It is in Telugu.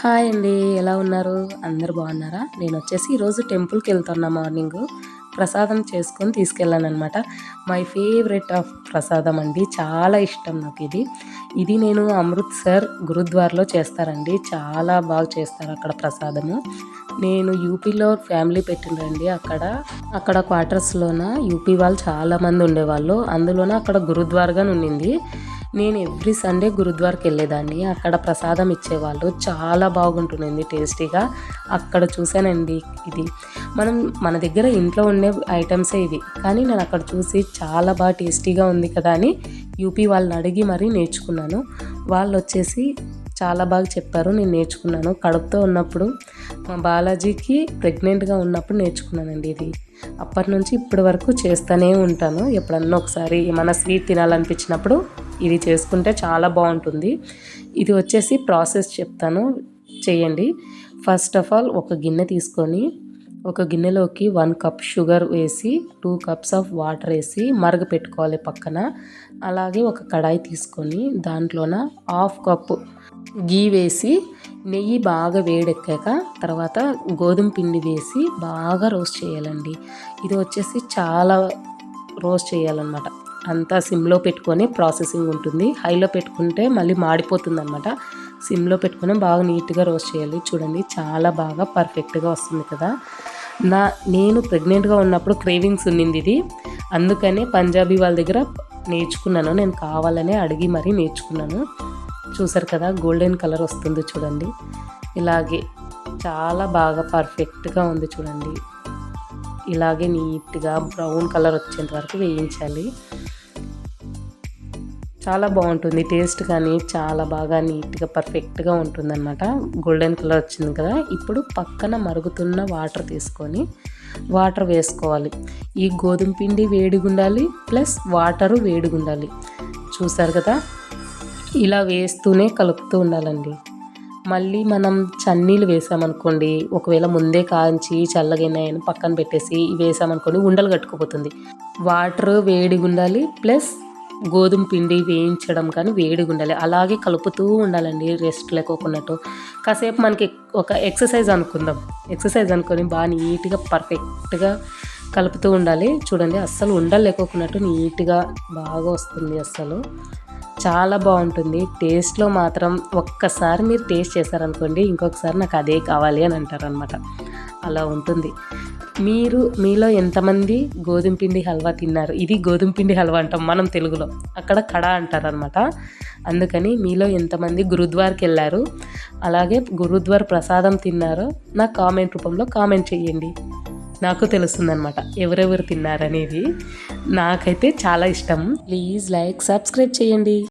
హాయ్ అండి ఎలా ఉన్నారు? అందరు బాగున్నారా? నేను వచ్చేసి ఈరోజు టెంపుల్కి వెళ్తున్నా మార్నింగ్. ప్రసాదం చేసుకొని తీసుకెళ్ళాను అనమాట మై ఫేవరెట్ ఆఫ్ ప్రసాదం అండి చాలా ఇష్టం నాకు ఇది. ఇది నేను అమృత్సర్ గురుద్వార్లో చేస్తారండి చాలా బాగా చేస్తారు అక్కడ ప్రసాదము. నేను యూపీలో ఫ్యామిలీ పెట్టిండ్రండి అక్కడ. అక్కడ క్వార్టర్స్లోన యూపీ వాళ్ళు చాలామంది ఉండేవాళ్ళు. అందులోన అక్కడ గురుద్వార్గా ఉండింది. నేను ఎవ్రీ సండే గురుద్వార్కి వెళ్ళేదాన్ని. అక్కడ ప్రసాదం ఇచ్చేవాళ్ళు. చాలా బాగుంటుందండి టేస్టీగా. అక్కడ చూశానండి ఇది. మనం మన దగ్గర ఇంట్లో ఉండే ఐటమ్సే ఇవి. కానీ నేను అక్కడ చూసి చాలా బాగా టేస్టీగా ఉంది కదా అని యూపీ వాళ్ళని అడిగి మరీ నేర్చుకున్నాను. వాళ్ళు వచ్చేసి చాలా బాగా చెప్పారు. నేను నేర్చుకున్నాను. కడుపుతో ఉన్నప్పుడు మా బాలాజీకి ప్రెగ్నెంట్గా ఉన్నప్పుడు నేర్చుకున్నానండి ఇది. అప్పటి నుంచి ఇప్పటి వరకు చేస్తూనే ఉంటాను. ఎప్పుడన్నా ఒకసారి ఏమైనా స్వీట్ తినాలనిపించినప్పుడు ఇది చేసుకుంటే చాలా బాగుంటుంది. ఇది వచ్చేసి ప్రాసెస్ చెప్తాను. చేయండి. ఫస్ట్ ఆఫ్ ఆల్ ఒక గిన్నె తీసుకొని ఒక గిన్నెలోకి వన్ కప్ షుగర్ వేసి టూ కప్స్ ఆఫ్ వాటర్ వేసి మరగ పెట్టుకోవాలి పక్కన. అలాగే ఒక కడాయి తీసుకొని దాంట్లోన హాఫ్ కప్ గీ వేసి నెయ్యి బాగా వేడెక్కాక తర్వాత గోధుమ పిండి వేసి బాగా రోస్ట్ చేయాలండి. ఇది వచ్చేసి చాలా రోస్ట్ చేయాలన్నమాట. అంతా సిమ్లో పెట్టుకొని ప్రాసెసింగ్ ఉంటుంది. హైలో పెట్టుకుంటే మళ్ళీ మాడిపోతుంది అనమాట సిమ్లో పెట్టుకొని బాగా నీట్గా రోస్ట్ చేయాలి. చూడండి చాలా బాగా పర్ఫెక్ట్గా వస్తుంది కదా. నా నేను ప్రెగ్నెంట్గా ఉన్నప్పుడు క్రేవింగ్స్ ఉన్నింది ఇది. అందుకనే పంజాబీ వాళ్ళ దగ్గర నేర్చుకున్నాను. నేను కావాలనే అడిగి మరీ నేర్చుకున్నాను. చూసారు కదా గోల్డెన్ కలర్ వస్తుంది చూడండి. ఇలాగే చాలా బాగా పర్ఫెక్ట్గా ఉంది చూడండి. ఇలాగే నీట్గా బ్రౌన్ కలర్ వచ్చేంత వరకు వేయించాలి. చాలా బాగుంటుంది. టేస్ట్ కానీ చాలా బాగా నీట్గా పర్ఫెక్ట్గా ఉంటుందన్నమాట. గోల్డెన్ కలర్ వచ్చింది కదా. ఇప్పుడు పక్కన మరుగుతున్న వాటర్ తీసుకొని వాటర్ వేసుకోవాలి. ఈ గోధుమ పిండి వేడిగుండాలి ప్లస్ వాటరు వేడిగుండాలి. చూసారు కదా? ఇలా వేస్తూనే కలుపుతూ ఉండాలండి. మళ్ళీ మనం చన్నీళ్ళు వేసామనుకోండి ఒకవేళ ముందే కాంచి చల్లగైనాయని పక్కన పెట్టేసి వేసామనుకోండి ఉండలు కట్టుకుపోతుంది. వాటర్ వేడిగా ఉండాలి ప్లస్ గోధుమ పిండి వేయించడం కానీ వేడిగా ఉండాలి. అలాగే కలుపుతూ ఉండాలండి రెస్ట్ లేకోకున్నట్టు. కాసేపు మనకి ఒక ఎక్సర్సైజ్ అనుకుందాం. ఎక్సర్సైజ్ అనుకొని బాగా నీట్గా పర్ఫెక్ట్గా కలుపుతూ ఉండాలి. చూడండి అస్సలు ఉండలేకోకున్నట్టు నీట్గా బాగా వస్తుంది అస్సలు. చాలా బాగుంటుంది. టేస్ట్లో మాత్రం ఒక్కసారి మీరు టేస్ట్ చేశారనుకోండి ఇంకొకసారి నాకు అదే కావాలి అని అంటారనమాట అలా ఉంటుంది. మీరు మీలో ఎంతమంది గోధుమ పిండి హల్వా తిన్నారు? ఇది గోధుమ పిండి హల్వా అంటాం మనం తెలుగులో. అక్కడ కడ అంటారనమాట అందుకని మీలో ఎంతమంది గురుద్వార్కి వెళ్ళారు? అలాగే గురుద్వార్ ప్రసాదం తిన్నారో నా కామెంట్ రూపంలో కామెంట్ చేయండి నాకు తెలుస్తుందనమాట ఎవరెవరు తిన్నారనేది. నాకైతే చాలా ఇష్టం. ప్లీజ్ లైక్ సబ్స్క్రైబ్ చేయండి